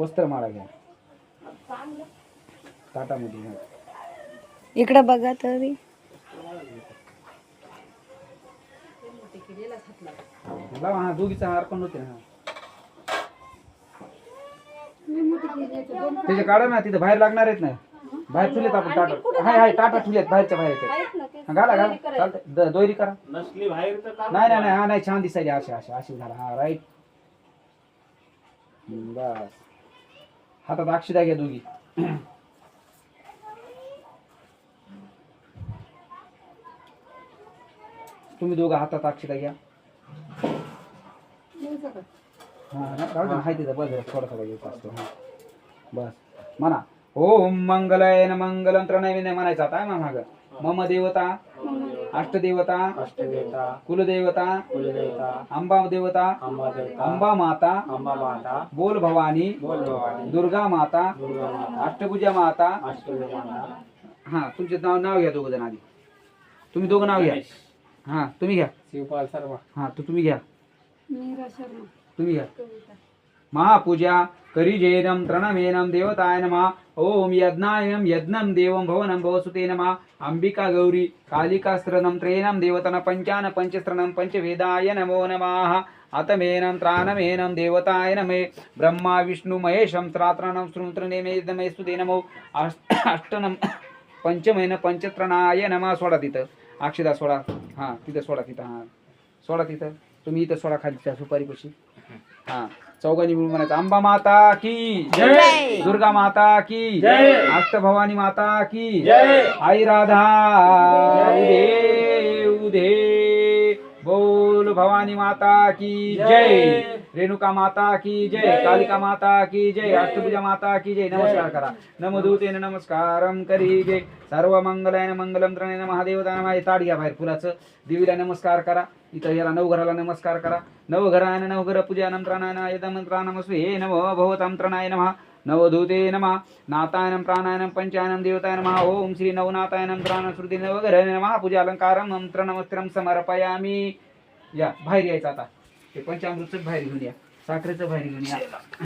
वस्त्रमाळा घ्या. ताटामध्ये घ्या. इकडं बघा तरी. लावा हा दोघीचा हार पण होते ना त्याचे काढा ना तिथे बाहेर लागणार आहेत ना. बाहेर ठेवलेत आपण टाटा हाय हाय टाटा ठेवलेत बाहेरच्या बाहेर आहेत. हा, घाला घाला. चालतंय. द- दोरी करा. नसली बाहेर तर काढून नाही नाही नाही हा नाही छान दिसायचे अशा अशा अशी झाला. हा राईट बस. हातात अक्षदा घ्या दोघी. तुम्ही दोघं हातात अक्षदा घ्या. हा ना, राहू हाय बस थोडा थोडा घ्यायचा असतो बस. म्हणा ओम मंगलयन मंगलम त्रणविने म्हणायचा काय मग माग. मम देवता अष्टदेवता। अष्टदेवता। कुलदेवता। कुलदेवता। अंबा देवता अंबा देवता अंबा माता अंबा माता बोल भवानी बोल भवानी दुर्गा माता दुर्गा माता अष्टभुजा माता हा तुमचे नाव नाव घ्या दोघं जण आधी. तुम्ही दोघं नाव घ्या. हा तुम्ही घ्या. शिवपाल सर्व हा तू तुम्ही घ्या. तुम्ही घ्या. महापूजा करिजेनम तृणमेनम देवताय नमः। ओम यज्ञायम यज्ञम देवं भवनं भवसुते नमा। अंबिका गौरी कालिकास्त्रनं त्रेनं देवतन पंचान पंचस्त्रनं पंचवेदाय नमो नमः। अतमेनं त्राणमेनं देवताय नमे। ब्रह्मा विष्णु महेशं त्रात्रणं श्रुत्रनेमे सुते नमो। अष्ट अष्टनं पंचमेन पंचत्रणाय नमः। सोडा तिथं। अक्षदा सोडा। हां तिथं सोडा तिथं हां. सोडा तिथं. तुम्ही इथं सोडा खाली त्या सुपारीपाशी. हा चौघांनी मिळून म्हणायचं अंबा माता की जय. दुर्गा माता की जय. अष्टभवानी माता की जय. आई राधा भवानी माता की जय। रेणुका माता की जय। कालिका माता की जय। अष्टभुजा माता की जय। नमस्कार करा। नमदूतेन नमस्कारम करी जय। सर्व मंगलायन मंगलम त्रणेन महादेवता नमः। हे ताट घ्या बाहेर फुलाचं. देवीला नमस्कार करा. इथं याला नवघराला नमस्कार करा. नवघरायन नवघर पूजा नंत्राणायन यदमंत्राणमस्वे हे नमो भवतंत्रणाय नमः नवधूते नमः। नातायनं प्राणायनं पंचायनं देवताय नमः। ओम श्री नवनाथायनं प्राण श्रुती नवग्रह नमः। पूजालंकारं मंत्रनमस्त्रं समर्पयामी। या बाहेर यायचं आता. ते पंचामृतच बाहेर घेऊन या. साखरेचं बाहेर घेऊन या.